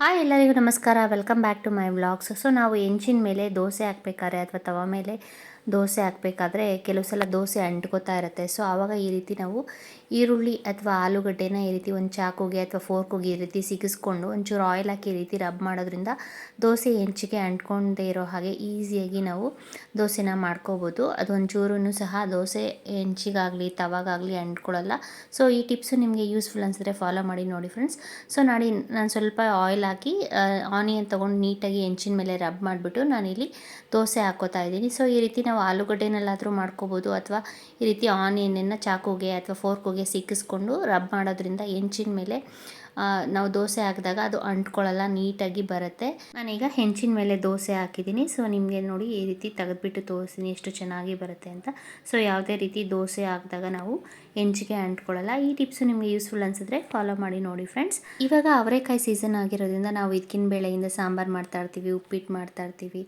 Hi ಎಲ್ಲರಿಗೂ ನಮಸ್ಕಾರ. Welcome back to my vlogs so ನಾವು ಎಂಜಿನ್ ಮೇಲೆ ದೋಸೆ ಹಾಕ್ಬೇಕಾದ್ರೆ ಅಥವಾ ತವ ಮೇಲೆ ದೋಸೆ ಹಾಕಬೇಕಾದ್ರೆ ಕೆಲವು ಸಲ ದೋಸೆ ಅಂಟ್ಕೋತಾ ಇರುತ್ತೆ. ಸೊ ಆವಾಗ ಈ ರೀತಿ ನಾವು ಈರುಳ್ಳಿ ಅಥವಾ ಆಲೂಗಡ್ಡೆನ ಈ ರೀತಿ ಒಂದು ಚಾಕುಗೆ ಅಥವಾ ಫೋರ್ಕುಗೆ ಈ ರೀತಿ ಸಿಗಿಸ್ಕೊಂಡು ಒಂಚೂರು ಆಯಿಲ್ ಹಾಕಿ ಈ ರೀತಿ ರಬ್ ಮಾಡೋದ್ರಿಂದ ದೋಸೆ ಹೆಂಚಿಗೆ ಅಂಟ್ಕೊಂಡೇ ಇರೋ ಹಾಗೆ ಈಸಿಯಾಗಿ ನಾವು ದೋಸೆನ ಮಾಡ್ಕೋಬೋದು. ಅದು ಒಂಚೂರು ಸಹ ದೋಸೆ ಹೆಂಚಿಗಾಗಲಿ, ತವಾಗಾಗಲಿ ಅಂಟ್ಕೊಳ್ಳಲ್ಲ. ಸೊ ಈ ಟಿಪ್ಸು ನಿಮಗೆ ಯೂಸ್ಫುಲ್ ಅನಿಸಿದ್ರೆ ಫಾಲೋ ಮಾಡಿ ನೋಡಿ ಫ್ರೆಂಡ್ಸ್ ಸೊ ನಾಡಿ ನಾನು ಸ್ವಲ್ಪ ಆಯಿಲ್ ಹಾಕಿ ಆನಿಯನ್ ತೊಗೊಂಡು ನೀಟಾಗಿ ಹೆಂಚಿನ ಮೇಲೆ ರಬ್ ಮಾಡಿಬಿಟ್ಟು ನಾನಿಲ್ಲಿ ದೋಸೆ ಹಾಕೋತಾ ಇದ್ದೀನಿ. ಸೊ ಈ ರೀತಿ ನಾವು ನಾವು ಆಲೂಗಡ್ಡೆನಲ್ಲಾದರೂ ಮಾಡ್ಕೋಬೋದು ಅಥವಾ ಈ ರೀತಿ ಆನಿಯನ್ನ ಚಾಕುಗೆ ಅಥವಾ ಫೋರ್ಕುಗೆ ಸಿಕ್ಕಿಸ್ಕೊಂಡು ರಬ್ ಮಾಡೋದ್ರಿಂದ ಹೆಂಚಿನ ಮೇಲೆ ನಾವು ದೋಸೆ ಹಾಕಿದಾಗ ಅದು ಅಂಟ್ಕೊಳ್ಳಲ್ಲ, ನೀಟಾಗಿ ಬರುತ್ತೆ. ನಾನೀಗ ಹೆಂಚಿನ ಮೇಲೆ ದೋಸೆ ಹಾಕಿದ್ದೀನಿ. ಸೊ ನಿಮಗೆ ನೋಡಿ ಈ ರೀತಿ ತೆಗೆದುಬಿಟ್ಟು ತೋರಿಸ್ತೀನಿ ಎಷ್ಟು ಚೆನ್ನಾಗಿ ಬರುತ್ತೆ ಅಂತ. ಸೊ ಯಾವುದೇ ರೀತಿ ದೋಸೆ ಹಾಕಿದಾಗ ನಾವು ಹೆಂಚಿಗೆ ಅಂಟ್ಕೊಳ್ಳಲ್ಲ. ಈ ಟಿಪ್ಸು ನಿಮಗೆ ಯೂಸ್ಫುಲ್ ಅನಿಸಿದ್ರೆ ಫಾಲೋ ಮಾಡಿ ನೋಡಿ ಫ್ರೆಂಡ್ಸ್ ಇವಾಗ ಅವರೆಕಾಯಿ ಸೀಸನ್ ಆಗಿರೋದ್ರಿಂದ ನಾವು ಇದಕ್ಕಿನ ಬೇಳೆಯಿಂದ ಸಾಂಬಾರು ಮಾಡ್ತಾ ಇರ್ತೀವಿ, ಉಪ್ಪಿಟ್ಟು ಮಾಡ್ತಾ ಇರ್ತೀವಿ.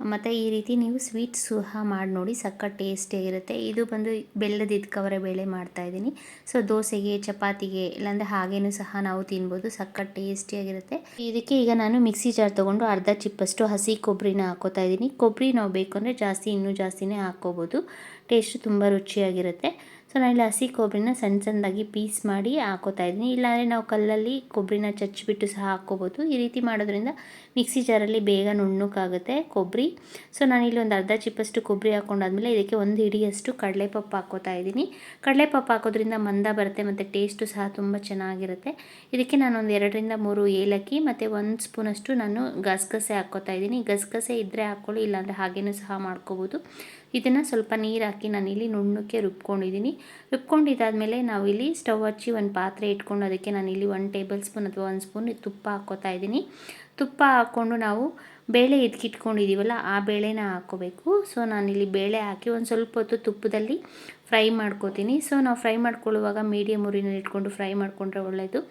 ಮತ್ತು ಈ ರೀತಿ ನೀವು ಸ್ವೀಟ್ ಸಹ ಮಾಡಿ ನೋಡಿ ಸಕ್ಕ ಟೇಸ್ಟಿಯಾಗಿರುತ್ತೆ ಇದು ಬಂದು ಬೆಲ್ಲದ ಇದ್ಕವರೆ ಬೇಳೆ ಮಾಡ್ತಾಯಿದ್ದೀನಿ ಸೊ ದೋಸೆಗೆ, ಚಪಾತಿಗೆ, ಇಲ್ಲಾಂದರೆ ಹಾಗೇನೂ ಸಹ ನಾವು ತಿನ್ಬೋದು. ಸಕ್ಕ ಟೇಸ್ಟಿಯಾಗಿರುತ್ತೆ ಇದಕ್ಕೆ ಈಗ ನಾನು ಮಿಕ್ಸಿ ಜಾರ್ ತೊಗೊಂಡು ಅರ್ಧ ಚಿಪ್ಪಷ್ಟು ಹಸಿ ಕೊಬ್ಬರಿನ ಹಾಕೋತಾ ಇದ್ದೀನಿ. ಕೊಬ್ಬರಿ ನಾವು ಬೇಕು ಅಂದರೆ ಜಾಸ್ತಿ, ಇನ್ನೂ ಜಾಸ್ತಿನೇ ಹಾಕ್ಕೋಬೋದು. ಟೇಸ್ಟ್ ತುಂಬ ರುಚಿಯಾಗಿರುತ್ತೆ. ಸೊ ನಾನು ಇಲ್ಲಿ ಹಸಿ ಕೊಬ್ಬರಿನ ಸಣ್ಣ ಸಣ್ಣದಾಗಿ ಪೀಸ್ ಮಾಡಿ ಹಾಕೋತಾ ಇದ್ದೀನಿ. ಇಲ್ಲಾಂದರೆ ನಾವು ಕಲ್ಲಲ್ಲಿ ಕೊಬ್ಬರಿನ ಚಚ್ಚಿಬಿಟ್ಟು ಸಹ ಹಾಕ್ಕೋಬೋದು. ಈ ರೀತಿ ಮಾಡೋದ್ರಿಂದ ಮಿಕ್ಸಿ ಜಾರಲ್ಲಿ ಬೇಗ ನುಣ್ಣಕ್ಕಾಗುತ್ತೆ ಕೊಬ್ಬರಿ ಸೊ ನಾನಿಲ್ಲಿ ಒಂದು ಅರ್ಧ ಚಿಪ್ಪಷ್ಟು ಕೊಬ್ಬರಿ ಹಾಕೊಂಡಾದ್ಮೇಲೆ ಇದಕ್ಕೆ ಒಂದು ಹಿಡಿಯಷ್ಟು ಕಡಲೆಪಪ್ಪು ಹಾಕೋತಾ ಇದ್ದೀನಿ. ಕಡಲೆಪಪ್ಪು ಹಾಕೋದ್ರಿಂದ ಮಂದ ಬರುತ್ತೆ ಮತ್ತು ಟೇಸ್ಟು ಸಹ ತುಂಬ ಚೆನ್ನಾಗಿರುತ್ತೆ. ಇದಕ್ಕೆ ನಾನು ಒಂದು ಎರಡರಿಂದ ಮೂರು ಏಲಕ್ಕಿ ಮತ್ತು ಒಂದು ಸ್ಪೂನಷ್ಟು ನಾನು ಗಸಗಸೆ ಹಾಕೋತಾ ಇದ್ದೀನಿ. ಗಸಗಸೆ ಇದ್ದರೆ ಹಾಕ್ಕೊಳ್ಳಿ, ಇಲ್ಲಾಂದರೆ ಹಾಗೇನೂ ಸಹ ಮಾಡ್ಕೋಬೋದು. ಇದನ್ನು ಸ್ವಲ್ಪ ನೀರು ಹಾಕಿ ನಾನಿಲ್ಲಿ ನುಣ್ಣಕ್ಕೆ ರುಬ್ಕೊಂಡಿದ್ದೀನಿ. ರುಬ್ಕೊಂಡಿದ್ದಾದಮೇಲೆ ನಾವು ಇಲ್ಲಿ ಸ್ಟವ್ ಹಚ್ಚಿ ಒಂದು ಪಾತ್ರೆ ಇಟ್ಕೊಂಡು ಅದಕ್ಕೆ ನಾನು ಇಲ್ಲಿ ಒಂದು ಟೇಬಲ್ ಸ್ಪೂನ್ ಅಥವಾ ಒಂದು ಸ್ಪೂನ್ ತುಪ್ಪ ಹಾಕ್ಕೋತಾ ಇದ್ದೀನಿ. ತುಪ್ಪ ಹಾಕ್ಕೊಂಡು ನಾವು ಬೇಳೆ ಎದ್ಕಿಟ್ಕೊಂಡಿದ್ದೀವಲ್ಲ ಆ ಬೇಳೆನ ಹಾಕ್ಕೋಬೇಕು. ಸೊ ನಾನಿಲ್ಲಿ ಬೇಳೆ ಹಾಕಿ ಒಂದು ಸ್ವಲ್ಪ ಹೊತ್ತು ತುಪ್ಪದಲ್ಲಿ ಫ್ರೈ ಮಾಡ್ಕೋತೀನಿ. ಸೊ ನಾವು ಫ್ರೈ ಮಾಡ್ಕೊಳ್ಳುವಾಗ ಮೀಡಿಯಮ್ ಉರಿನಲ್ಲಿ ಇಟ್ಕೊಂಡು ಫ್ರೈ ಮಾಡಿಕೊಂಡ್ರೆ ಒಳ್ಳೆಯದು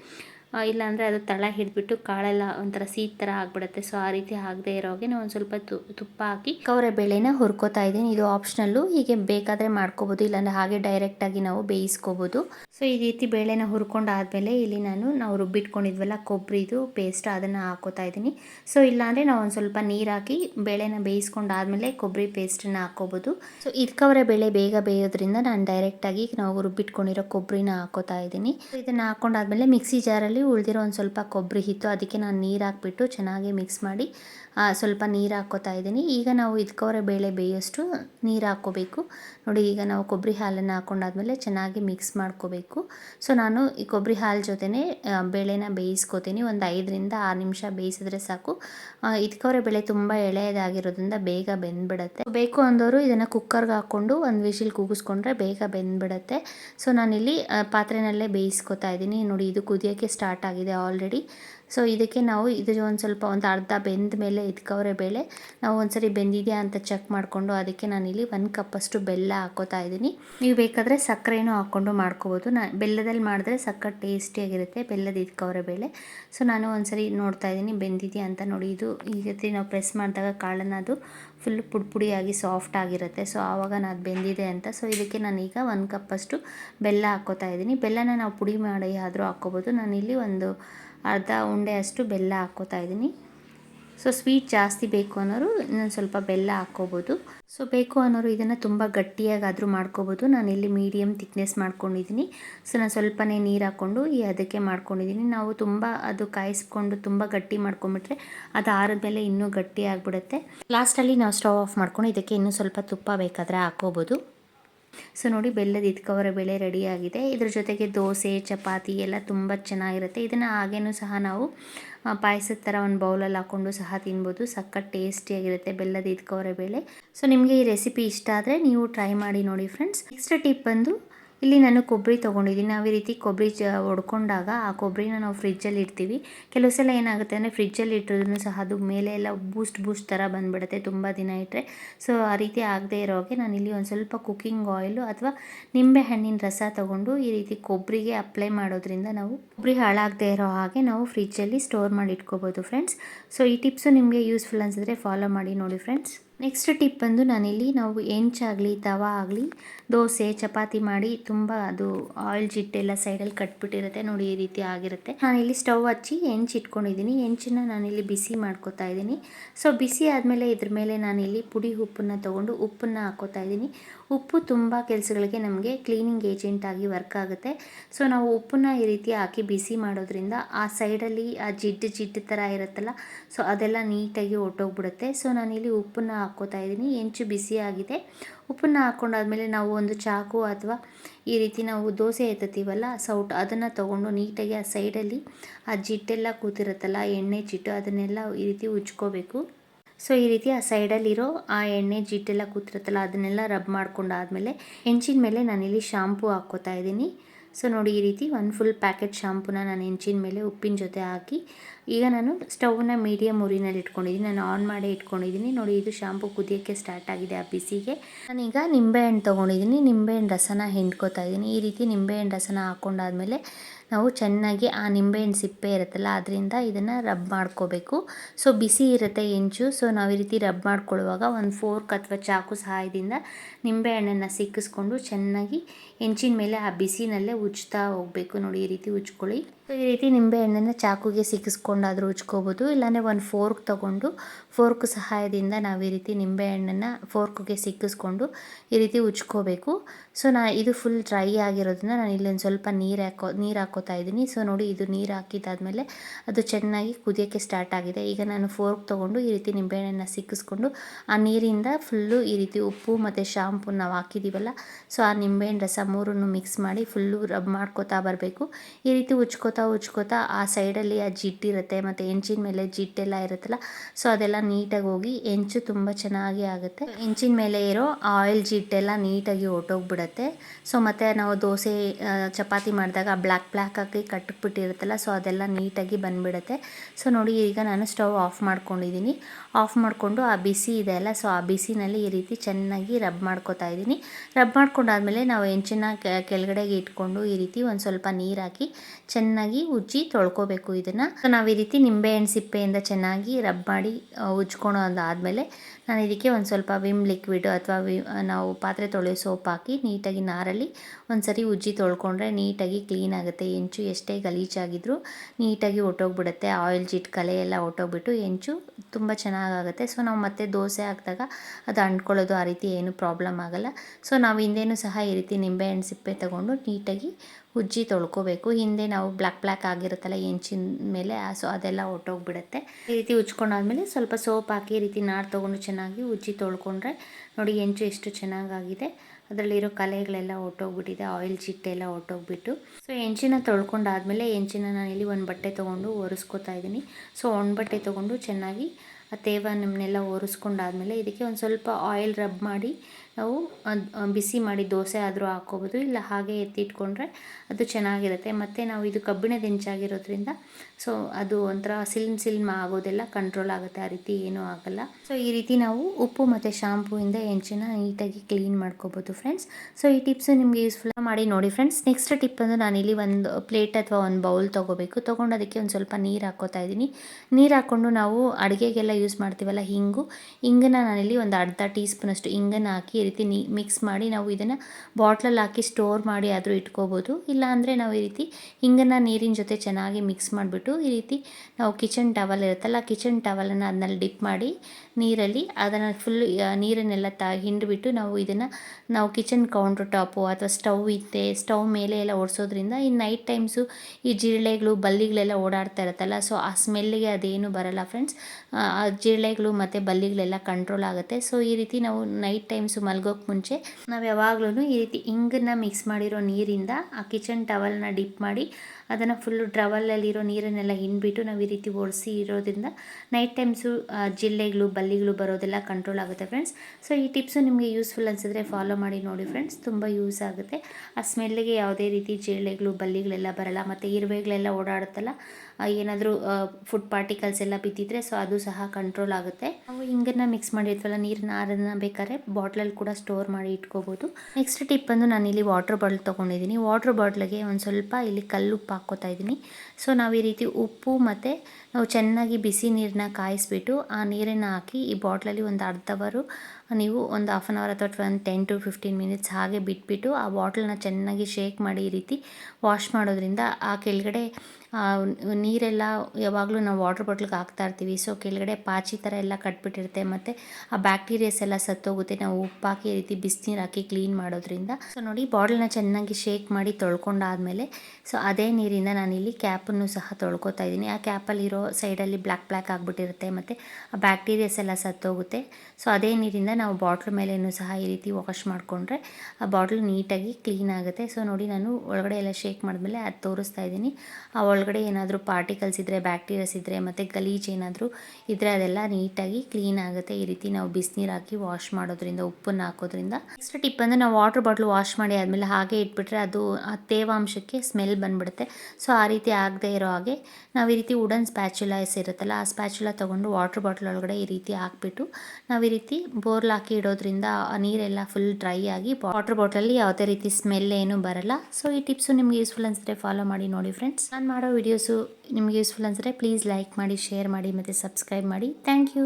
ಇಲ್ಲಾಂದರೆ ಅದು ತಳ ಹಿಡಿದ್ಬಿಟ್ಟು ಕಾಳೆಲ್ಲ ಒಂಥರ ಸೀಟ್ ಥರ ಆಗಿಬಿಡುತ್ತೆ. ಸೊ ಆ ರೀತಿ ಆಗದೆ ಇರೋಗೆ ನಾನು ಒಂದು ಸ್ವಲ್ಪ ತುಪ್ಪ ಹಾಕಿ ಕವರೆ ಬೇಳೆನ ಹುರ್ಕೋತಾ ಇದ್ದೀನಿ. ಇದು ಆಪ್ಷನಲ್ಲು ಹೀಗೆ ಬೇಕಾದರೆ ಮಾಡ್ಕೋಬೋದು. ಇಲ್ಲಾಂದರೆ ಹಾಗೆ ಡೈರೆಕ್ಟಾಗಿ ನಾವು ಬೇಯಿಸ್ಕೋಬೋದು. ಸೊ ಈ ರೀತಿ ಬೇಳೆನ ಹುರ್ಕೊಂಡಾದಮೇಲೆ ಇಲ್ಲಿ ನಾನು ನಾವು ರುಬ್ಬಿಟ್ಕೊಂಡಿದ್ವಲ್ಲ ಕೊಬ್ಬರಿದು ಪೇಸ್ಟ್ ಅದನ್ನು ಹಾಕೋತಾ ಇದ್ದೀನಿ. ಸೊ ಇಲ್ಲಾಂದರೆ ನಾವು ಒಂದು ಸ್ವಲ್ಪ ನೀರು ಹಾಕಿ ಬೇಳೆನ ಬೇಯಿಸ್ಕೊಂಡಾದಮೇಲೆ ಕೊಬ್ಬರಿ ಪೇಸ್ಟನ್ನು ಹಾಕೋಬೋದು. ಸೊ ಇದ್ಕವರೆ ಬೇಳೆ ಬೇಗ ಬೇಯೋದ್ರಿಂದ ನಾನು ಡೈರೆಕ್ಟಾಗಿ ನಾವು ರುಬ್ಬಿಟ್ಕೊಂಡಿರೋ ಕೊಬ್ಬರಿನ ಹಾಕೋತಾ ಇದ್ದೀನಿ. ಇದನ್ನು ಹಾಕೊಂಡಾದ್ಮೇಲೆ ಮಿಕ್ಸಿ ಜಾರಲ್ಲಿ ಉಳಿದಿರೋ ಒಂದು ಸ್ವಲ್ಪ ಕೊಬ್ಬರಿ ಹಿತ್ತು ಅದಕ್ಕೆ ನಾನು ನೀರು ಹಾಕ್ಬಿಟ್ಟು ಚೆನ್ನಾಗಿ ಮಿಕ್ಸ್ ಮಾಡಿ ಸ್ವಲ್ಪ ನೀರು ಹಾಕ್ಕೋತಾ ಇದ್ದೀನಿ. ಈಗ ನಾವು ಇದ್ಕೋರೆ ಬೇಳೆ ಬೇಯೋಷ್ಟು ನೀರು ಹಾಕ್ಕೋಬೇಕು. ನೋಡಿ, ಈಗ ನಾವು ಕೊಬ್ಬರಿ ಹಾಲನ್ನು ಹಾಕ್ಕೊಂಡಾದ್ಮೇಲೆ ಚೆನ್ನಾಗಿ ಮಿಕ್ಸ್ ಮಾಡ್ಕೋಬೇಕು. ಸೊ ನಾನು ಈ ಕೊಬ್ಬರಿ ಹಾಲು ಜೊತೆನೇ ಬೇಳೆನ ಬೇಯಿಸ್ಕೋತೀನಿ. ಒಂದು ಐದರಿಂದ ಆರು ನಿಮಿಷ ಬೇಯಿಸಿದ್ರೆ ಸಾಕು. ಇದ್ಕೋರೆ ಬೇಳೆ ತುಂಬ ಎಳೆಯದಾಗಿರೋದ್ರಿಂದ ಬೇಗ ಬೆಂದ್ಬಿಡುತ್ತೆ. ಬೇಕು ಅಂದವರು ಇದನ್ನು ಕುಕ್ಕರ್ಗೆ ಹಾಕ್ಕೊಂಡು ಒಂದು ವಿಷಿಲ್ ಕೂಗಿಸ್ಕೊಂಡ್ರೆ ಬೇಗ ಬೆಂದ್ಬಿಡುತ್ತೆ. ಸೊ ನಾನಿಲ್ಲಿ ಪಾತ್ರೆನಲ್ಲೇ ಬೇಯಿಸ್ಕೊತಾ ಇದ್ದೀನಿ. ನೋಡಿ, ಇದು ಕುದಿಯೋಕ್ಕೆ ಸ್ಟಾರ್ಟ್ ಆಗಿದೆ ಆಲ್ರೆಡಿ. ಸೊ ಇದಕ್ಕೆ ನಾವು ಇದು ಒಂದು ಸ್ವಲ್ಪ ಒಂದು ಅರ್ಧ ಬೆಂದ ಮೇಲೆ ಇದ್ಕವ್ರೆ ಬೇಳೆ. ನಾವು ಒಂದ್ಸರಿ ಬೆಂದಿದೆಯಾ ಅಂತ ಚೆಕ್ ಮಾಡಿಕೊಂಡು ಅದಕ್ಕೆ ನಾನಿಲ್ಲಿ ಒಂದು ಕಪ್ಪಷ್ಟು ಬೆಲ್ಲ ಹಾಕೋತಾ ಇದ್ದೀನಿ. ನೀವು ಬೇಕಾದರೆ ಸಕ್ಕರೆನೂ ಹಾಕ್ಕೊಂಡು ಮಾಡ್ಕೋಬೋದು. ನಾ, ಬೆಲ್ಲದಲ್ಲಿ ಮಾಡಿದ್ರೆ ಸಕ್ಕರೆ ಟೇಸ್ಟಿಯಾಗಿರುತ್ತೆ ಬೆಲ್ಲದ ಇದ್ಕವ್ರೆ ಬೇಳೆ. ಸೊ ನಾನು ಒಂದ್ಸರಿ ನೋಡ್ತಾ ಇದ್ದೀನಿ, ಬೆಂದಿದೆಯಾ ಅಂತ ನೋಡಿ. ಇದು ಈ ರೀತಿ ನಾವು ಪ್ರೆಸ್ ಮಾಡಿದಾಗ ಕಾಳನ್ನು ಅದು ಫುಲ್ ಪುಡಿ ಪುಡಿಯಾಗಿ ಸಾಫ್ಟ್ ಆಗಿರುತ್ತೆ. ಸೊ ಆವಾಗ ನಾನು ಅದು ಬೆಂದಿದೆ ಅಂತ. ಸೊ ಇದಕ್ಕೆ ನಾನೀಗ ಒಂದು ಕಪ್ಪಷ್ಟು ಬೆಲ್ಲ ಹಾಕೋತಾ ಇದ್ದೀನಿ. ಬೆಲ್ಲನ ನಾವು ಪುಡಿ ಮಾಡಿ ಆದರೂ ಹಾಕ್ಕೋಬೋದು ನಾನಿಲ್ಲಿ ಒಂದು ಅರ್ಧ ಉಂಡೆ ಅಷ್ಟು ಬೆಲ್ಲ ಹಾಕ್ಕೋತಾ ಇದ್ದೀನಿ. ಸೊ ಸ್ವೀಟ್ ಜಾಸ್ತಿ ಬೇಕು ಅನ್ನೋರು ಇನ್ನೊಂದು ಸ್ವಲ್ಪ ಬೆಲ್ಲ ಹಾಕ್ಕೋಬೋದು ಸೊ ಬೇಕು ಅನ್ನೋರು ಇದನ್ನು ತುಂಬ ಗಟ್ಟಿಯಾಗಾದರೂ ಮಾಡ್ಕೋಬೋದು. ನಾನು ಇಲ್ಲಿ ಮೀಡಿಯಮ್ ಥಿಕ್ನೆಸ್ ಮಾಡ್ಕೊಂಡಿದ್ದೀನಿ. ಸೊ ನಾನು ಸ್ವಲ್ಪನೇ ನೀರು ಹಾಕ್ಕೊಂಡು ಈ ಅದಕ್ಕೆ ಮಾಡ್ಕೊಂಡಿದ್ದೀನಿ. ನಾವು ತುಂಬ ಅದು ಕಾಯಿಸ್ಕೊಂಡು ತುಂಬ ಗಟ್ಟಿ ಮಾಡ್ಕೊಂಬಿಟ್ರೆ ಅದು ಆರಿದ್ಮೇಲೆ ಇನ್ನೂ ಗಟ್ಟಿ ಆಗಿಬಿಡುತ್ತೆ. ಲಾಸ್ಟಲ್ಲಿ ನಾವು ಸ್ಟವ್ ಆಫ್ ಮಾಡ್ಕೊಂಡು ಇದಕ್ಕೆ ಇನ್ನೂ ಸ್ವಲ್ಪ ತುಪ್ಪ ಬೇಕಾದರೆ ಹಾಕ್ಕೋಬೋದು ಸೊ ನೋಡಿ, ಬೆಲ್ಲದ ಇದ್ಕವರ ಬೆಳೆ ರೆಡಿಯಾಗಿದೆ. ಇದ್ರ ಜೊತೆಗೆ ದೋಸೆ, ಚಪಾತಿ ಎಲ್ಲ ತುಂಬ ಚೆನ್ನಾಗಿರುತ್ತೆ. ಇದನ್ನು ಹಾಗೇನೂ ಸಹ ನಾವು ಪಾಯಸದ ಥರ ಒಂದು ಬೌಲಲ್ಲಿ ಹಾಕ್ಕೊಂಡು ಸಹ ತಿನ್ಬೋದು. ಸಕ್ಕ ಟೇಸ್ಟಿಯಾಗಿರುತ್ತೆ ಬೆಲ್ಲದ ಇದ್ಕವರ ಬೇಳೆ. ಸೊ ನಿಮಗೆ ಈ ರೆಸಿಪಿ ಇಷ್ಟ ಆದರೆ ನೀವು ಟ್ರೈ ಮಾಡಿ ನೋಡಿ, ಫ್ರೆಂಡ್ಸ್. ನೆಕ್ಸ್ಟ್ ಟಿಪ್ ಬಂದು ಇಲ್ಲಿ ನಾನು ಕೊಬ್ಬರಿ ತೊಗೊಂಡಿದ್ದೀನಿ. ನಾವು ಈ ರೀತಿ ಕೊಬ್ಬರಿ ಜ ಒಡ್ಕೊಂಡಾಗ ಆ ಕೊಬ್ಬರಿನ ನಾವು ಫ್ರಿಜ್ಜಲ್ಲಿ ಇಡ್ತೀವಿ. ಕೆಲವು ಸಲ ಏನಾಗುತ್ತೆ ಅಂದರೆ ಫ್ರಿಜ್ಜಲ್ಲಿ ಇಟ್ಟಿದ್ರು ಸಹ ಅದು ಮೇಲೆ ಎಲ್ಲ ಬೂಸ್ಟ್ ಬೂಸ್ಟ್ ಥರ ಬಂದುಬಿಡುತ್ತೆ ತುಂಬ ದಿನ ಇಟ್ಟರೆ ಸೊ ಆ ರೀತಿ ಆಗದೆ ನಾನು ಇಲ್ಲಿ ಒಂದು ಸ್ವಲ್ಪ ಕುಕ್ಕಿಂಗ್ ಆಯಿಲು ಅಥವಾ ನಿಂಬೆ ಹಣ್ಣಿನ ರಸ ತೊಗೊಂಡು ಈ ರೀತಿ ಕೊಬ್ಬರಿಗೆ ಅಪ್ಲೈ ಮಾಡೋದ್ರಿಂದ ನಾವು ಕೊಬ್ಬರಿ ಹಾಳಾಗದೇ ಇರೋ ಹಾಗೆ ನಾವು ಫ್ರಿಜ್ಜಲ್ಲಿ ಸ್ಟೋರ್ ಮಾಡಿ ಇಟ್ಕೋಬೋದು ಫ್ರೆಂಡ್ಸ್ ಸೊ ಈ ಟಿಪ್ಸು ನಿಮಗೆ ಯೂಸ್ಫುಲ್ ಅನಿಸಿದ್ರೆ ಫಾಲೋ ಮಾಡಿ ನೋಡಿ ಫ್ರೆಂಡ್ಸ್ ನೆಕ್ಸ್ಟ್ ಟಿಪ್ ಬಂದು ನಾನಿಲ್ಲಿ ನಾವು ಹೆಂಚಾಗಲಿ ತವ ಆಗಲಿ, ದೋಸೆ, ಚಪಾತಿ ಮಾಡಿ ತುಂಬ ಅದು ಆಯಿಲ್ ಜಿಟ್ಟೆಲ್ಲ ಸೈಡಲ್ಲಿ ಕಟ್ಬಿಟ್ಟಿರುತ್ತೆ. ನೋಡಿ ಈ ರೀತಿ ಆಗಿರುತ್ತೆ. ನಾನಿಲ್ಲಿ ಸ್ಟವ್ ಹಚ್ಚಿ ಹೆಂಚು ಇಟ್ಕೊಂಡಿದ್ದೀನಿ. ಹೆಂಚನ್ನ ನಾನಿಲ್ಲಿ ಬಿಸಿ ಮಾಡ್ಕೊತಾ ಇದ್ದೀನಿ. ಸೊ ಬಿಸಿ ಆದಮೇಲೆ ಇದ್ರ ಮೇಲೆ ನಾನಿಲ್ಲಿ ಪುಡಿ ಉಪ್ಪನ್ನು ತೊಗೊಂಡು ಉಪ್ಪನ್ನು ಹಾಕೋತಾ ಇದ್ದೀನಿ. ಉಪ್ಪು ತುಂಬ ಕೆಲಸಗಳಿಗೆ ನಮಗೆ ಕ್ಲೀನಿಂಗ್ ಏಜೆಂಟ್ ಆಗಿ ವರ್ಕ್ ಆಗುತ್ತೆ. ಸೊ ನಾವು ಉಪ್ಪನ್ನು ಈ ರೀತಿ ಹಾಕಿ ಬಿಸಿ ಮಾಡೋದ್ರಿಂದ ಆ ಸೈಡಲ್ಲಿ ಆ ಜಿಡ್ಡು ಜಿಡ್ಡು ಥರ ಇರುತ್ತಲ್ಲ ಸೊ ಅದೆಲ್ಲ ನೀಟಾಗಿ ಹೊಟ್ಟೋಗ್ಬಿಡುತ್ತೆ ಸೊ ನಾನಿಲ್ಲಿ ಉಪ್ಪನ್ನ ಹಾಕ್ಕೋತಾ ಇದ್ದೀನಿ. ಹೆಂಚು ಬಿಸಿ ಆಗಿದೆ. ಉಪ್ಪನ್ನ ಹಾಕ್ಕೊಂಡಾದ್ಮೇಲೆ ನಾವು ಒಂದು ಚಾಕು ಅಥವಾ ಈ ರೀತಿ ನಾವು ದೋಸೆ ಎತ್ತತೀವಲ್ಲ ಸೌಟ್ ಅದನ್ನು ತೊಗೊಂಡು ನೀಟಾಗಿ ಆ ಸೈಡಲ್ಲಿ ಆ ಜಿಟ್ಟೆಲ್ಲ ಕೂತಿರುತ್ತಲ್ಲ ಎಣ್ಣೆ ಜಿಟ್ಟು ಅದನ್ನೆಲ್ಲ ಈ ರೀತಿ ಉಜ್ಕೋಬೇಕು. ಸೊ, ಈ ರೀತಿ ಆ ಸೈಡಲ್ಲಿರೋ ಆ ಎಣ್ಣೆ ಜಿಟ್ಟೆಲ್ಲ ಕೂತಿರುತ್ತಲ್ಲ, ಅದನ್ನೆಲ್ಲ ರಬ್ ಮಾಡ್ಕೊಂಡಾದ್ಮೇಲೆ ಹೆಂಚಿನ ಮೇಲೆ ನಾನಿಲ್ಲಿ ಶಾಂಪೂ ಹಾಕ್ಕೋತಾ ಇದ್ದೀನಿ. ಸೊ, ನೋಡಿ ಈ ರೀತಿ ಒಂದು ಫುಲ್ ಪ್ಯಾಕೆಟ್ ಶಾಂಪೂನ ನಾನು ಹೆಂಚಿನ ಮೇಲೆ ಉಪ್ಪಿನ ಜೊತೆ ಹಾಕಿ ಈಗ ನಾನು ಸ್ಟವ್ನ ಮೀಡಿಯಮ್ ಉರಿನಲ್ಲಿ ಇಟ್ಕೊಂಡಿದ್ದೀನಿ. ನಾನು ಆನ್ ಮಾಡಿ ಇಟ್ಕೊಂಡಿದ್ದೀನಿ. ನೋಡಿ, ಇದು ಶಾಂಪು ಕುದಿಯೋಕ್ಕೆ ಸ್ಟಾರ್ಟ್ ಆಗಿದೆ ಆ ಬಿಸಿಗೆ. ನಾನೀಗ ನಿಂಬೆಹಣ್ಣು ತೊಗೊಂಡಿದ್ದೀನಿ. ನಿಂಬೆಹಣ್ಣು ರಸನ ಹಿಂಡ್ಕೋತಾ ಇದ್ದೀನಿ. ಈ ರೀತಿ ನಿಂಬೆಹಣ್ಣು ರಸನ ಹಾಕ್ಕೊಂಡಾದ್ಮೇಲೆ ನಾವು ಚೆನ್ನಾಗಿ ಆ ನಿಂಬೆಹಣ್ಣು ಸಿಪ್ಪೆ ಇರುತ್ತಲ್ಲ, ಅದರಿಂದ ಇದನ್ನು ರಬ್ ಮಾಡ್ಕೋಬೇಕು. ಸೊ ಬಿಸಿ ಇರುತ್ತೆ ಹೆಂಚು. ಸೊ ನಾವು ಈ ರೀತಿ ರಬ್ ಮಾಡ್ಕೊಳ್ಳುವಾಗ ಒಂದು ಫೋರ್ಕ್ ಅಥವಾ ಚಾಕು ಸಹಾಯದಿಂದ ನಿಂಬೆಹಣ್ಣನ್ನು ಸಿಕ್ಕಿಸ್ಕೊಂಡು ಚೆನ್ನಾಗಿ ಹೆಂಚಿನ ಮೇಲೆ ಆ ಬಿಸಿನಲ್ಲೇ ಉಜ್ತಾ ಹೋಗಬೇಕು. ನೋಡಿ, ಈ ರೀತಿ ಉಜ್ಕೊಳ್ಳಿ. ಈ ರೀತಿ ನಿಂಬೆಹಣ್ಣನ್ನು ಚಾಕುಗೆ ಸಿಕ್ಕಿಸ್ಕೊಂಡಾದರೂ ಉಜ್ಕೋಬೋದು. ಇಲ್ಲಾಂದರೆ ಒಂದು ಫೋರ್ಕ್ ತೊಗೊಂಡು ಫೋರ್ಕ್ ಸಹಾಯದಿಂದ ನಾವು ಈ ರೀತಿ ನಿಂಬೆಹಣ್ಣನ್ನು ಫೋರ್ಕ್ಗೆ ಸಿಕ್ಕಿಸ್ಕೊಂಡು ಈ ರೀತಿ ಉಜ್ಕೋಬೇಕು. ಸೊ ನಾ ಇದು ಫುಲ್ ಡ್ರೈ ಆಗಿರೋದ್ರಿಂದ ನಾನು ಇಲ್ಲೊಂದು ಸ್ವಲ್ಪ ನೀರು ಹಾಕೋ, ನೀರು ಹಾಕೋತಾ ಇದ್ದೀನಿ. ಸೊ ನೋಡಿ ಇದು ನೀರು ಹಾಕಿದ್ದಾದಮೇಲೆ ಅದು ಚೆನ್ನಾಗಿ ಕುದಿಯೋಕ್ಕೆ ಸ್ಟಾರ್ಟ್ ಆಗಿದೆ. ಈಗ ನಾನು ಫೋರ್ಕ್ ತೊಗೊಂಡು ಈ ರೀತಿ ನಿಂಬೆಹಣ್ಣನ್ನು ಸಿಕ್ಕಿಸ್ಕೊಂಡು ಆ ನೀರಿಂದ ಫುಲ್ಲು ಈ ರೀತಿ ಉಪ್ಪು ಮತ್ತು ಶಾಂಪು ನಾವು ಹಾಕಿದ್ದೀವಲ್ಲ ಸೊ ಆ ನಿಂಬೆಹಣ್ಣು ರಸ ಮೂರನ್ನು ಮಿಕ್ಸ್ ಮಾಡಿ ಫುಲ್ಲು ರಬ್ ಮಾಡ್ಕೋತಾ ಬರಬೇಕು. ಈ ರೀತಿ ಉಚ್ಕೋತಾ ಉಚ್ಕೋತಾ ಆ ಸೈಡಲ್ಲಿ ಆ ಜಿಟ್ಟಿರುತ್ತೆ ಮತ್ತು ಹೆಂಚಿನ ಮೇಲೆ ಜಿಟ್ಟೆಲ್ಲ ಇರುತ್ತಲ್ಲ ಸೊ ಅದೆಲ್ಲ ನೀಟಾಗಿ ಹೋಗಿ ಹೆಂಚು ತುಂಬ ಚೆನ್ನಾಗಿ ಆಗುತ್ತೆ. ಹೆಂಚಿನ ಮೇಲೆ ಇರೋ ಆಯಿಲ್ ಜಿಟ್ಟೆಲ್ಲ ನೀಟಾಗಿ ಹೊಟ್ಟೋಗ್ಬಿಡುತ್ತೆ ಸೊ ಮತ್ತು ನಾವು ದೋಸೆ ಚಪಾತಿ ಮಾಡಿದಾಗ ಬ್ಲ್ಯಾಕ್ ಬ್ಲ್ಯಾಕ್ ಆಗಿ ಕಟ್ಟಿಬಿಟ್ಟಿರುತ್ತಲ್ಲ ಸೊ ಅದೆಲ್ಲ ನೀಟಾಗಿ ಬಂದುಬಿಡುತ್ತೆ. ಸೊ ನೋಡಿ, ಈಗ ನಾನು ಸ್ಟವ್ ಆಫ್ ಮಾಡ್ಕೊಂಡಿದ್ದೀನಿ. ಆಫ್ ಮಾಡಿಕೊಂಡು ಆ ಬಿಸಿ ಇದೆ ಅಲ್ಲ ಸೊ ಆ ಬಿಸಿನಲ್ಲಿ ಈ ರೀತಿ ಚೆನ್ನಾಗಿ ರಬ್ ಮಾಡ್ಕೋತಾ ಇದ್ದೀನಿ. ರಬ್ ಮಾಡ್ಕೊಂಡಾದ್ಮೇಲೆ ನಾವು ಹೆಂಚಿನ ಕೆಳಗಡೆಗೆ ಇಟ್ಕೊಂಡು ಈ ರೀತಿ ಒಂದು ಸ್ವಲ್ಪ ನೀರು ಹಾಕಿ ಚೆನ್ನಾಗಿ ಉಜ್ಜಿ ತೊಳ್ಕೊಬೇಕು ಇದನ್ನು. ನಾವು ಈ ರೀತಿ ನಿಂಬೆಹಣ್ಣು ಸಿಪ್ಪೆಯಿಂದ ಚೆನ್ನಾಗಿ ರಬ್ ಮಾಡಿ ಉಜ್ಕೊಳೋದಾದಮೇಲೆ ನಾನು ಇದಕ್ಕೆ ಒಂದು ಸ್ವಲ್ಪ ವಿಮ್ ಲಿಕ್ವಿಡ್ ಅಥವಾ ವಿ ನಾವು ಪಾತ್ರೆ ತೊಳೆಯೋ ಸೋಪ್ ಹಾಕಿ ನೀಟಾಗಿ ನಾರಲ್ಲಿ ಒಂದು ಸರಿ ಉಜ್ಜಿ ತೊಳ್ಕೊಂಡ್ರೆ ನೀಟಾಗಿ ಕ್ಲೀನ್ ಆಗುತ್ತೆ. ಹೆಂಚು ಎಷ್ಟೇ ಗಲೀಜಾಗಿದ್ದರೂ ನೀಟಾಗಿ ಒಟ್ಟೋಗ್ಬಿಡುತ್ತೆ. ಆಯಿಲ್ ಜಿಟ್ ಕಲೆ ಎಲ್ಲ ಒಟ್ಟೋಗ್ಬಿಟ್ಟು ಹೆಂಚು ತುಂಬ ಚೆನ್ನಾಗಾಗುತ್ತೆ. ಸೊ ನಾವು ಮತ್ತೆ ದೋಸೆ ಹಾಕಿದಾಗ ಅದು ಅಂಟ್ಕೊಳ್ಳೋದು ಆ ರೀತಿ ಏನು ಪ್ರಾಬ್ಲಮ್ ಆಗೋಲ್ಲ. ಸೊ ನಾವು ಹಿಂದೇನು ಸಹ ಈ ರೀತಿ ನಿಂಬೆಹಣ್ಣು ಸಿಪ್ಪೆ ತೊಗೊಂಡು ನೀಟಾಗಿ ಉಜ್ಜಿ ತೊಳ್ಕೊಬೇಕು. ಹಿಂದೆ ನಾವು ಬ್ಲ್ಯಾಕ್ ಬ್ಲ್ಯಾಕ್ ಆಗಿರುತ್ತಲ್ಲ ಹೆಂಚಿನ ಮೇಲೆ, ಸೊ ಅದೆಲ್ಲ ಹೊಟ್ಟೋಗ್ಬಿಡುತ್ತೆ ಈ ರೀತಿ ಉಜ್ಕೊಂಡಾದ್ಮೇಲೆ ಸ್ವಲ್ಪ ಸೋಪ್ ಹಾಕಿ ರೀತಿ ನಾರು ತೊಗೊಂಡು ಚೆನ್ನಾಗಿ ಉಜ್ಜಿ ತೊಳ್ಕೊಂಡ್ರೆ ನೋಡಿ ಹೆಂಚು ಎಷ್ಟು ಚೆನ್ನಾಗಾಗಿದೆ. ಅದರಲ್ಲಿರೋ ಕಲೆಗಳೆಲ್ಲ ಹೊಟ್ಟೋಗ್ಬಿಟ್ಟಿದೆ ಆಯಿಲ್ ಚಿಟ್ಟೆಲ್ಲ ಹೊಟ್ಟೋಗ್ಬಿಟ್ಟು ಸೊ ಹೆಂಚಿನ ತೊಳ್ಕೊಂಡಾದ್ಮೇಲೆ ಹೆಂಚಿನ ಇಲ್ಲಿ ಒಂದು ಬಟ್ಟೆ ತೊಗೊಂಡು ಒರೆಸ್ಕೊತಾ ಇದ್ದೀನಿ. ಸೊ ಒಂದು ಬಟ್ಟೆ ತೊಗೊಂಡು ಚೆನ್ನಾಗಿ ಆ ತೇವ ನಿಮ್ಮನ್ನೆಲ್ಲ ಒರೆಸ್ಕೊಂಡಾದ್ಮೇಲೆ ಇದಕ್ಕೆ ಒಂದು ಸ್ವಲ್ಪ ಆಯಿಲ್ ರಬ್ ಮಾಡಿ ನಾವು ಬಿಸಿ ಮಾಡಿ ದೋಸೆ ಆದರೂ ಹಾಕ್ಕೋಬೋದು. ಇಲ್ಲ ಹಾಗೆ ಎತ್ತಿಟ್ಕೊಂಡ್ರೆ ಅದು ಚೆನ್ನಾಗಿರುತ್ತೆ. ಮತ್ತು ನಾವು ಇದು ಕಬ್ಬಿಣದ ಹೆಂಚಾಗಿರೋದ್ರಿಂದ ಸೊ ಅದು ಒಂಥರ ಸಿಲ್ಮ್ ಸಿಲ್ಮ್ ಆಗೋದೆಲ್ಲ ಕಂಟ್ರೋಲ್ ಆಗುತ್ತೆ. ಆ ರೀತಿ ಏನೂ ಆಗಲ್ಲ. ಸೊ ಈ ರೀತಿ ನಾವು ಉಪ್ಪು ಮತ್ತು ಶಾಂಪೂಯಿಂದ ಹೆಂಚಿನ ನೀಟಾಗಿ ಕ್ಲೀನ್ ಮಾಡ್ಕೋಬೋದು ಫ್ರೆಂಡ್ಸ್ ಸೊ ಈ ಟಿಪ್ಸು ನಿಮಗೆ ಯೂಸ್ಫುಲ್ ಮಾಡಿ ನೋಡಿ ಫ್ರೆಂಡ್ಸ್ ನೆಕ್ಸ್ಟ್ ಟಿಪ್ ಅಂದರೆ ನಾನಿಲ್ಲಿ ಒಂದು ಪ್ಲೇಟ್ ಅಥವಾ ಒಂದು ಬೌಲ್ ತೊಗೋಬೇಕು. ತೊಗೊಂಡು ಅದಕ್ಕೆ ಒಂದು ಸ್ವಲ್ಪ ನೀರು ಹಾಕೋತಾ ಇದ್ದೀನಿ. ನೀರು ಹಾಕ್ಕೊಂಡು ನಾವು ಅಡುಗೆಗೆಲ್ಲ ಯೂಸ್ ಮಾಡ್ತೀವಲ್ಲ, ಹಿಂಗು. ಹಿಂಗನ್ನ ನಾನಿಲ್ಲಿ ಒಂದು ಅರ್ಧ ಟೀ ಸ್ಪೂನಷ್ಟು ಹಿಂಗನ್ನು ಹಾಕಿ ಈ ರೀತಿ ನೀ ಮಿಕ್ಸ್ ಮಾಡಿ ನಾವು ಇದನ್ನು ಬಾಟ್ಲಲ್ಲಿ ಹಾಕಿ ಸ್ಟೋರ್ ಮಾಡಿ ಆದರೂ ಇಟ್ಕೋಬೋದು. ಇಲ್ಲ ಅಂದರೆ ನಾವು ಈ ರೀತಿ ಹಿಂಗನ್ನು ನೀರಿನ ಜೊತೆ ಚೆನ್ನಾಗಿ ಮಿಕ್ಸ್ ಮಾಡಿಬಿಟ್ಟು ಈ ರೀತಿ ನಾವು ಕಿಚನ್ ಟವಲ್ ಇರುತ್ತಲ್ಲ ಕಿಚನ್ ಟವಲನ್ನು ಅದನ್ನಲ್ಲಿ ಡಿಪ್ ಮಾಡಿ ನೀರಲ್ಲಿ ಅದನ್ನು ಫುಲ್ ನೀರನ್ನೆಲ್ಲ ತ, ಹಿಂಡಿಬಿಟ್ಟು ನಾವು ಇದನ್ನು ನಾವು ಕಿಚನ್ ಕೌಂಟ್ರ್ ಟಾಪು ಅಥವಾ ಸ್ಟವ್ ಇದ್ದೆ ಸ್ಟವ್ ಮೇಲೆ ಎಲ್ಲ ಓಡಿಸೋದ್ರಿಂದ ಈ ನೈಟ್ ಟೈಮ್ಸು ಈ ಜಿರಳೆಗಳು, ಬಲ್ಲಿಗಳೆಲ್ಲ ಓಡಾಡ್ತಾ ಇರುತ್ತಲ್ಲ ಸೊ ಆ ಸ್ಮೆಲ್ಲಿಗೆ ಅದೇನು ಬರಲ್ಲ ಫ್ರೆಂಡ್ಸ್ ಆ ಜಿರಳೆಗಳು ಮತ್ತು ಬಲ್ಲಿಗಳೆಲ್ಲ ಕಂಟ್ರೋಲ್ ಆಗುತ್ತೆ. ಸೊ ಈ ರೀತಿ ನಾವು ನೈಟ್ ಟೈಮ್ಸು ಮಲ್ಗೋಕ್ಕೆ ಮುಂಚೆ ನಾವು ಯಾವಾಗ್ಲೂ ಈ ರೀತಿ ಇಂಗನ್ನ ಮಿಕ್ಸ್ ಮಾಡಿರೋ ನೀರಿಂದ ಆ ಕಿಚನ್ ಟವಲ್ನ ಡಿಪ್ ಮಾಡಿ ಅದನ್ನು ಫುಲ್ಲು ಡ್ರವಲಲ್ಲಿರೋ ನೀರನ್ನೆಲ್ಲ ಹಿಂಡ್ಬಿಟ್ಟು ನಾವು ಈ ರೀತಿ ಒರೆಸಿ ಇರೋದ್ರಿಂದ ನೈಟ್ ಟೈಮ್ಸು ಜಿಲ್ಲೆಗಳು ಬಲ್ಲಿಗಳು ಬರೋದೆಲ್ಲ ಕಂಟ್ರೋಲ್ ಆಗುತ್ತೆ ಫ್ರೆಂಡ್ಸ್ ಸೊ ಈ ಟಿಪ್ಸು ನಿಮಗೆ ಯೂಸ್ಫುಲ್ ಅನಿಸಿದ್ರೆ ಫಾಲೋ ಮಾಡಿ ನೋಡಿ ಫ್ರೆಂಡ್ಸ್ ತುಂಬ ಯೂಸ್ ಆಗುತ್ತೆ. ಆ ಸ್ಮೆಲ್ಲಿಗೆ ಯಾವುದೇ ರೀತಿ ಜಿಳ್ಳೆಗಳು ಬಲ್ಲಿಗಳೆಲ್ಲ ಬರಲ್ಲ. ಮತ್ತು ಇರುವೆಗಳೆಲ್ಲ ಓಡಾಡುತ್ತಲ್ಲ ಏನಾದರೂ ಫುಡ್ ಪಾರ್ಟಿಕಲ್ಸ್ ಎಲ್ಲ ಬಿದ್ದಿದ್ರೆ ಸೊ ಅದು ಸಹ ಕಂಟ್ರೋಲ್ ಆಗುತ್ತೆ. ನಾವು ಹಿಂಗನ್ನು ಮಿಕ್ಸ್ ಮಾಡಿರ್ತೀವಲ್ಲ ನೀರನ್ನ ಅದನ್ನ ಬೇಕಾದ್ರೆ ಬಾಟ್ಲಲ್ಲಿ ಕೂಡ ಸ್ಟೋರ್ ಮಾಡಿ ಇಟ್ಕೋಬೋದು. ನೆಕ್ಸ್ಟ್ ಟಿಪ್ ಬಂದು ನಾನು ಇಲ್ಲಿ ವಾಟರ್ ಬಾಟ್ಲ್ ತೊಗೊಂಡಿದ್ದೀನಿ ವಾಟರ್ ಬಾಟ್ಲಿಗೆ ಒಂದು ಸ್ವಲ್ಪ ಇಲ್ಲಿ ಕಲ್ಲು ಹಾಕ್ಕೋತಾ ಇದ್ದೀನಿ. ಸೊ ನಾವು ಈ ರೀತಿ ಉಪ್ಪು ಮತ್ತು ನಾವು ಚೆನ್ನಾಗಿ ಬಿಸಿ ನೀರನ್ನ ಕಾಯಿಸ್ಬಿಟ್ಟು ಆ ನೀರನ್ನು ಹಾಕಿ ಈ ಬಾಟ್ಲಲ್ಲಿ ಒಂದು ಅರ್ಧ ಅವರು ನೀವು ಒಂದು ಹಾಫ್ ಆನ್ ಅವರ್ ಅಥವಾ ಒಂದು ಟೆನ್ ಟು ಫಿಫ್ಟೀನ್ ಮಿನಿಟ್ಸ್ ಹಾಗೆ ಬಿಟ್ಬಿಟ್ಟು ಆ ಬಾಟ್ಲನ್ನ ಚೆನ್ನಾಗಿ ಶೇಕ್ ಮಾಡಿ ಈ ರೀತಿ ವಾಶ್ ಮಾಡೋದ್ರಿಂದ ಆ ಕೆಳಗಡೆ ನೀರೆಲ್ಲ ಯಾವಾಗಲೂ ನಾವು ವಾಟರ್ ಬಾಟ್ಲಿಗೆ ಹಾಕ್ತಾ ಇರ್ತೀವಿ. ಸೊ ಕೆಳಗಡೆ ಪಾಚಿ ಥರ ಎಲ್ಲ ಕಟ್ಬಿಟ್ಟಿರುತ್ತೆ. ಮತ್ತು ಆ ಬ್ಯಾಕ್ಟೀರಿಯಾಸ್ ಎಲ್ಲ ಸತ್ತೋಗುತ್ತೆ. ನಾವು ಉಪ್ಪು ಹಾಕಿ ಈ ರೀತಿ ಬಿಸಿನೀರು ಹಾಕಿ ಕ್ಲೀನ್ ಮಾಡೋದ್ರಿಂದ. ಸೊ ನೋಡಿ ಬಾಟಲ್ನ ಚೆನ್ನಾಗಿ ಶೇಕ್ ಮಾಡಿ ತೊಳ್ಕೊಂಡಾದಮೇಲೆ ಸೊ ಅದೇ ನೀರಿಂದ ನಾನಿಲ್ಲಿ ಕ್ಯಾಪನ್ನು ಸಹ ತೊಳ್ಕೊತಾ ಇದ್ದೀನಿ. ಆ ಕ್ಯಾಪಲ್ಲಿರೋ ಸೈಡಲ್ಲಿ ಬ್ಲ್ಯಾಕ್ ಬ್ಲ್ಯಾಕ್ ಆಗಿಬಿಟ್ಟಿರುತ್ತೆ. ಮತ್ತು ಆ ಬ್ಯಾಕ್ಟೀರಿಯಾಸ್ ಎಲ್ಲ ಸತ್ತೋಗುತ್ತೆ. ಸೊ ಅದೇ ನೀರಿಂದ ನಾವು ಬಾಟ್ಲ್ ಮೇಲೆಯೂ ಸಹ ಈ ರೀತಿ ವಾಶ್ ಮಾಡಿಕೊಂಡ್ರೆ ಆ ಬಾಟ್ಲ್ ನೀಟಾಗಿ ಕ್ಲೀನ್ ಆಗುತ್ತೆ. ಸೊ ನೋಡಿ ನಾನು ಒಳಗಡೆ ಎಲ್ಲ ಶೇಕ್ ಮಾಡಿದ್ಮೇಲೆ ಅದು ತೋರಿಸ್ತಾ ಇದ್ದೀನಿ. ಆ ಒಳಗಡೆ ಏನಾದರೂ ಪಾರ್ಟಿಕಲ್ಸ್ ಇದ್ದರೆ ಬ್ಯಾಕ್ಟೀರಿಯಾಸ್ ಇದ್ದರೆ ಮತ್ತು ಗಲೀಜ್ ಏನಾದರೂ ಇದ್ದರೆ ಅದೆಲ್ಲ ನೀಟಾಗಿ ಕ್ಲೀನ್ ಆಗುತ್ತೆ. ಈ ರೀತಿ ನಾವು ಬಿಸಿನೀರು ಹಾಕಿ ವಾಶ್ ಮಾಡೋದ್ರಿಂದ, ಉಪ್ಪನ್ನು ಹಾಕೋದ್ರಿಂದ. ನೆಕ್ಸ್ಟ್ ಟಿಪ್ ಅಂದರೆ ನಾವು ವಾಟರ್ ಬಾಟ್ಲು ವಾಶ್ ಮಾಡಿ ಆದಮೇಲೆ ಹಾಗೆ ಇಟ್ಬಿಟ್ರೆ ಅದು ಆ ತೇವಾಂಶಕ್ಕೆ ಸ್ಮೆಲ್ ಬಂದ್ಬಿಡುತ್ತೆ. ಸೊ ಆ ರೀತಿ ಆಗದೆ ಇರೋ ಹಾಗೆ ನಾವು ಈ ರೀತಿ ವುಡನ್ ಸ್ಪ್ಯಾಚುಲಾಸ್ ಇರುತ್ತಲ್ಲ, ಆ ಸ್ಪ್ಯಾಚುಲ ತೊಗೊಂಡು ವಾಟರ್ ಬಾಟ್ಲ್ ಒಳಗಡೆ ಈ ರೀತಿ ಹಾಕ್ಬಿಟ್ಟು ನಾವು ಈ ರೀತಿ ಬೋರ್ಲ್ ಹಾಕಿ ಇಡೋದ್ರಿಂದ ನೀರೆಲ್ಲ ಫುಲ್ ಡ್ರೈ ಆಗಿ ವಾಟರ್ ಬಾಟ್ಲಲ್ಲಿ ಯಾವುದೇ ರೀತಿ ಸ್ಮೆಲ್ ಏನೂ ಬರಲ್ಲ. ಸೊ ಈ ಟಿಪ್ಸು ನಿಮ್ಗೆ ಯೂಸ್ಫುಲ್ ಅನಿಸಿದ್ರೆ ಫಾಲೋ ಮಾಡಿ ನೋಡಿ ಫ್ರೆಂಡ್ಸ್ ನಾನು ಮಾಡೋ ವೀಡಿಯೋಸು ನಿಮಗೆ ಯೂಸ್ಫುಲ್ ಅನಿಸಿದ್ರೆ ಪ್ಲೀಸ್ ಲೈಕ್ ಮಾಡಿ ಶೇರ್ ಮಾಡಿ ಮತ್ತು ಸಬ್ಸ್ಕ್ರೈಬ್ ಮಾಡಿ. Thank you